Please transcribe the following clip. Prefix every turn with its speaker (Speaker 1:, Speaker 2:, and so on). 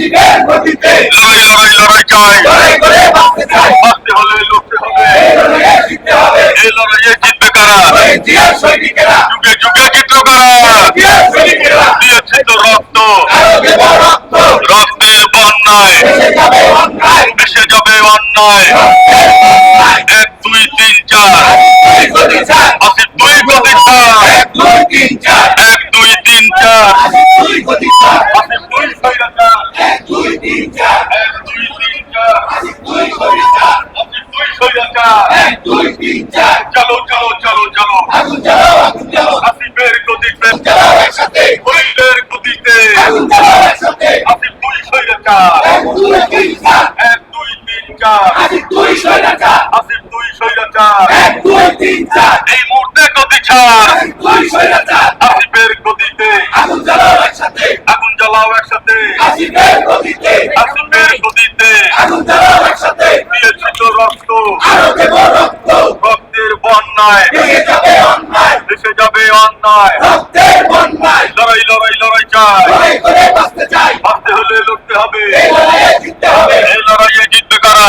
Speaker 1: আসিফের গতিতে।
Speaker 2: লড়াই লড়াই লড়াই চাই।
Speaker 1: লড়াই করে বাঁচতে চাই।
Speaker 2: বাঁচতে হলে লড়তে হবে।
Speaker 1: এই লড়াইয়ে জিততে হবে।
Speaker 2: এই লড়াইয়ে জিতবে কারা?
Speaker 1: জিয়ার সৈনিকেরা
Speaker 2: যুগে যুগে জিতল কারা
Speaker 1: জিয়ার সৈনিকেরা
Speaker 2: দিয়েছে তো রক্ত
Speaker 1: আরও দেব রক্ত
Speaker 2: রক্তের বন্যায়
Speaker 1: এসে যাবে অন্যায়
Speaker 2: ভেসে যাবে অন্যায়
Speaker 1: রক্তের অন্যায়
Speaker 2: এক দুই তিন চার
Speaker 1: দুই গতি চার
Speaker 2: আসিফ দুই গতি চার
Speaker 1: এক দুই তিন চার
Speaker 2: এক দুই তিন চার
Speaker 1: আসিফ দুই গতি চার
Speaker 2: আসিফ দুই ছয়টা চার
Speaker 1: এক দুই তিন চার
Speaker 2: এক দুই তিন চার
Speaker 1: আসিফ দুই গতি চার
Speaker 2: আসিফ দুই ছয়টা চার
Speaker 1: এক দুই তিন চার
Speaker 2: চলো চলো চলো চলো আসিফের গতিতে হইলের গতিতে আসিফ দুই ছয়টা চার
Speaker 1: এক দুই তিন চার আসিফ দুই ছয়টা চার
Speaker 2: আসিফ দুই ছয়টা চার
Speaker 1: এক দুই তিন চার
Speaker 2: এই মুহূর্তে গতি ছাড়
Speaker 1: এক দুই ছয়টা চার
Speaker 2: আসিফের গতিতে
Speaker 1: আগুন জ্বালাও একসাথে
Speaker 2: আগুন জ্বালাও একসাথে
Speaker 1: আসিফের গতিতে
Speaker 2: আসিফের গতিতে
Speaker 1: আগুন জ্বালাও একসাথে।
Speaker 2: দিয়েছিল রক্ত।
Speaker 1: আরও দেব রক্ত।
Speaker 2: রক্তের বন্যায়।
Speaker 1: ভেঙে যাবে অন্যায়।
Speaker 2: ভেসে যাবে অন্যায়।
Speaker 1: রক্তের বন্যায়।
Speaker 2: লড়াই লড়াই লড়াই চাই।
Speaker 1: লড়াই করে বাঁচতে চাই।
Speaker 2: বাঁচতে হলে লড়তে হবে।
Speaker 1: এই লড়াইয়ে জিততে হবে।
Speaker 2: এই লড়াইয়ে জিতবে কারা?